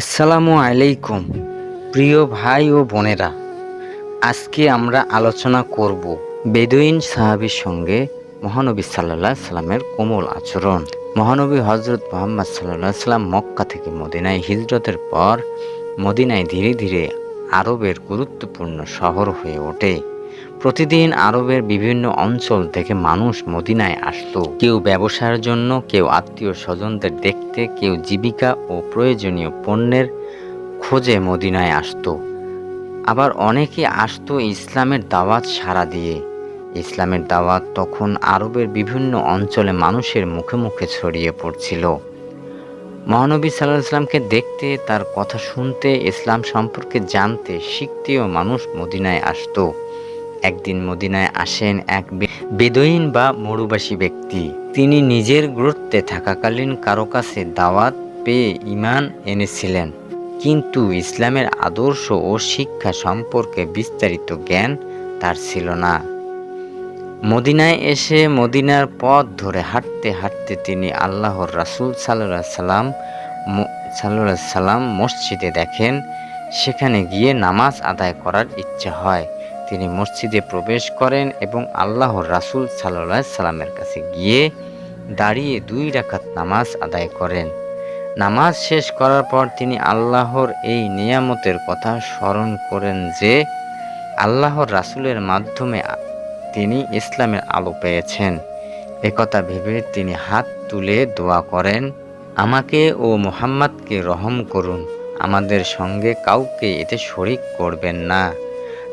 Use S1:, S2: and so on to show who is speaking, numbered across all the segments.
S1: আসসালামু আলাইকুম, প্রিয় ভাই ও বোনেরা। আজকে আমরা আলোচনা করব বেদুইন সাহাবীর সঙ্গে মহানবী সাল্লাহ সাল্লামের কোমল আচরণ। মহানবী হজরত মোহাম্মদ সাল্লাহ সাল্লাম মক্কা থেকে মদিনায় হিজরতের পর মদিনায় ধীরে ধীরে আরবের গুরুত্বপূর্ণ শহর হয়ে ওঠে। প্রতিদিন আরবের বিভিন্ন অঞ্চল থেকে মানুষ মদিনায় আসতো। কেউ ব্যবসার জন্য, কেউ আত্মীয় স্বজনদের দেখতে, কেউ জীবিকা ও প্রয়োজনীয় পণ্যের খোঁজে মদিনায় আসতো। আবার অনেকে আসতো ইসলামের দাওয়াত সাড়া দিয়ে। ইসলামের দাওয়াত তখন আরবের বিভিন্ন অঞ্চলে মানুষের মুখে মুখে ছড়িয়ে পড়ছিল। মহানবী সাল্লাহ ইসলামকে দেখতে, তার কথা শুনতে, ইসলাম সম্পর্কে জানতে শিখতেও মানুষ মদিনায় আসতো। একদিন মদিনায় আসেন এক বেদুইন বা মরুবাসী ব্যক্তি। তিনি নিজের গুরুত্বে থাকাকালীন কারও কাছে দাওয়াত পেয়ে ইমান এনেছিলেন। কিন্তু ইসলামের আদর্শ ও শিক্ষা সম্পর্কে বিস্তারিত জ্ঞান তার ছিল না। মদিনায় এসে মদিনার পথ ধরে হাঁটতে হাঁটতে তিনি আল্লাহর রাসূল সাল্লাহ সাল্লাম সাল্লাহ সাল্লাম মসজিদে দেখেন, সেখানে গিয়ে নামাজ আদায় করার ইচ্ছা হয়। তিনি মসজিদে প্রবেশ করেন এবং আল্লাহর রাসূল সাল্লাহ সাল্লামের কাছে গিয়ে দাঁড়িয়ে দুই রাখাত নামাজ আদায় করেন। নামাজ শেষ করার পর তিনি আল্লাহর এই নিয়ামতের কথা স্মরণ করেন যে আল্লাহর রাসূলের মাধ্যমে তিনি ইসলামের আলো পেয়েছেন। একথা ভেবে তিনি হাত তুলে দোয়া করেন, আমাকে ও মোহাম্মদকে রহম করুন, আমাদের সঙ্গে কাউকে এতে শরিক করবেন না।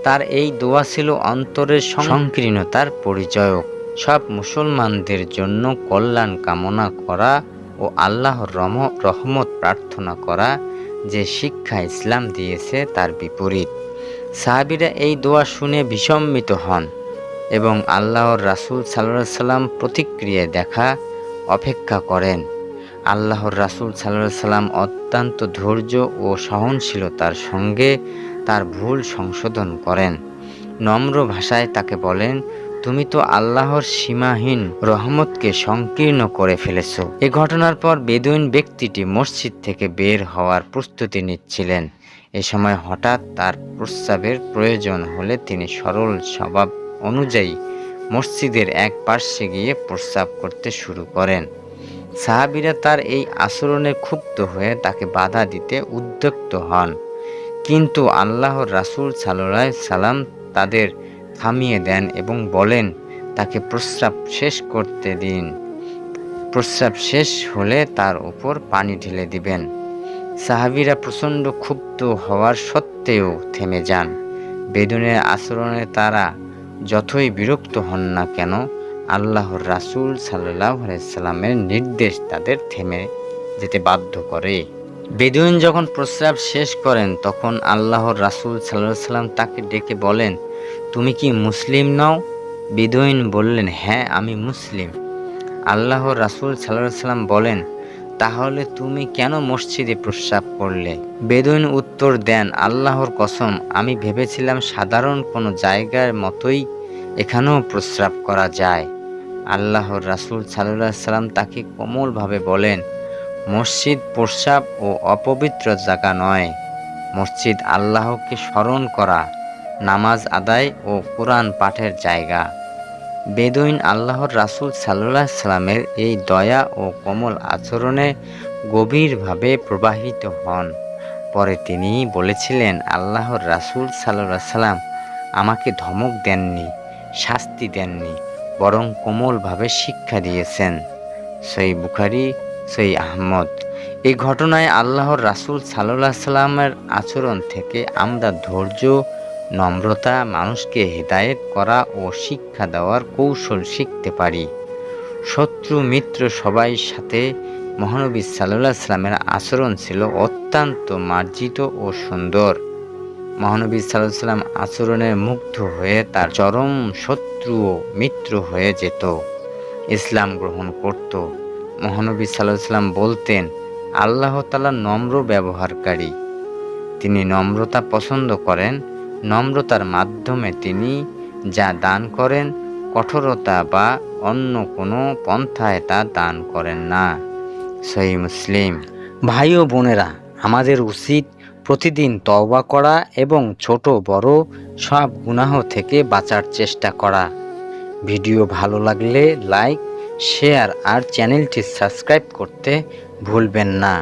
S1: তার এই দোয়া ছিল অন্তরের সংকীর্ণতার পরিচয়ক। সব মুসলমানদের জন্য কল্যাণ কামনা করা ও আল্লাহর রহমত প্রার্থনা করা যে শিক্ষা ইসলাম দিয়েছে তার বিপরীত। সাহাবিরা এই দোয়া শুনে বিসম্মিত হন এবং আল্লাহর রাসূল সাল্লাহ সাল্লাম প্রতিক্রিয়া দেখা, অপেক্ষা করেন। আল্লাহর রাসূল সাল্লাহ সাল্লাম অত্যন্ত ধৈর্য ও সহনশীলতার সঙ্গে তার ভুল সংশোধন করেন। নম্র ভাষায় তাকে বলেন, তুমি তো আল্লাহর সীমাহীন রহমতকে সংকীর্ণ করে ফেলেছ। এ ঘটনার পর বেদুইন ব্যক্তিটি মসজিদ থেকে বের হওয়ার প্রস্তুতি নিচ্ছিলেন। এ সময় হঠাৎ তার প্রস্রাবের প্রয়োজন হলে তিনি সরল স্বভাব অনুযায়ী মসজিদের এক পার্শ্বে গিয়ে প্রস্রাব করতে শুরু করেন। সাহাবিরা তার এই আচরণে ক্ষুব্ধ হয়ে তাকে বাধা দিতে উদ্যক্ত হন। কিন্তু আল্লাহর রাসূল সাল্লাহ সাল্লাম তাদের থামিয়ে দেন এবং বলেন, তাকে প্রস্রাব শেষ করতে দিন। প্রস্রাব শেষ হলে তার উপর পানি ঢেলে দিবেন। সাহাবিরা প্রচণ্ড ক্ষুব্ধ হওয়ার সত্ত্বেও থেমে যান। বেদুনের আচরণে তারা যতই বিরক্ত হন না কেন, আল্লাহর রাসূল সাল্লাহ সাল্লামের নির্দেশ তাদের থেমে যেতে বাধ্য করে। বেদুইন যখন প্রস্রাব শেষ করেন, তখন আল্লাহর রাসূল সাল্লাহ সাল্লাম তাকে ডেকে বলেন, তুমি কি মুসলিম নও? বেদুইন বললেন হ্যাঁ আমি মুসলিম। আল্লাহর রাসূল সাল্লাহ সাল্লাম বলেন, তাহলে তুমি কেন মসজিদে প্রস্রাব করলে? বেদুইন উত্তর দেন, আল্লাহর কসম, আমি ভেবেছিলাম সাধারণ কোনো জায়গার মতোই এখানেও প্রস্রাব করা যায়। আল্লাহর রাসূল সাল্লাহ সাল্লাম তাকে কোমলভাবে বলেন মসজিদ প্রস্রাব ও অপবিত্র জায়গা নয়। মসজিদ আল্লাহকে স্মরণ করা, নামাজ আদায় ও কোরআন পাঠের জায়গা। বেদুইন আল্লাহর রাসূল সাল্লাহ সাল্লামের এই দয়া ও কোমল আচরণে গভীরভাবে প্রবাহিত হন। পরে তিনি বলেছিলেন, আল্লাহর রাসূল সাল্লাহ সাল্লাম আমাকে ধমক দেননি, শাস্তি দেননি, বরং কোমলভাবে শিক্ষা দিয়েছেন। সই বুখারি সই আহমদ। এই ঘটনায় আল্লাহর রাসূল সাল্লাহ সাল্লামের আচরণ থেকে আমরা ধৈর্য, নম্রতা, মানুষকে হেদায়েত করা ও শিক্ষা দেওয়ার কৌশল শিখতে পারি। শত্রু, মিত্র সবাই সাথে মহানবী সাল্লাহ সাল্লামের আচরণ ছিল অত্যন্ত মার্জিত ও সুন্দর। মহানবী সাল্লাহ সাল্লাম আচরণে মুগ্ধ হয়ে তার চরম শত্রু ও মিত্র হয়ে যেত। ইসলাম গ্রহণ করত। মহানবী সাল্লাম বলতেন, আল্লাহ তালা নম্র ব্যবহারকারী। তিনি নম্রতা পছন্দ করেন। নম্রতার মাধ্যমে তিনি যা দান করেন, কঠোরতা বা অন্য কোনো পন্থায় তা দান করেন না। সহি মুসলিম। ভাই ও বোনেরা, আমাদের উচিত প্রতিদিন তওবা করা এবং ছোট, বড় সব গুনাহ থেকে বাঁচার চেষ্টা করা। ভিডিও ভালো লাগলে লাইক শেয়ার আর চ্যানেলটি সাবস্ক্রাইব করতে ভুলবেন না।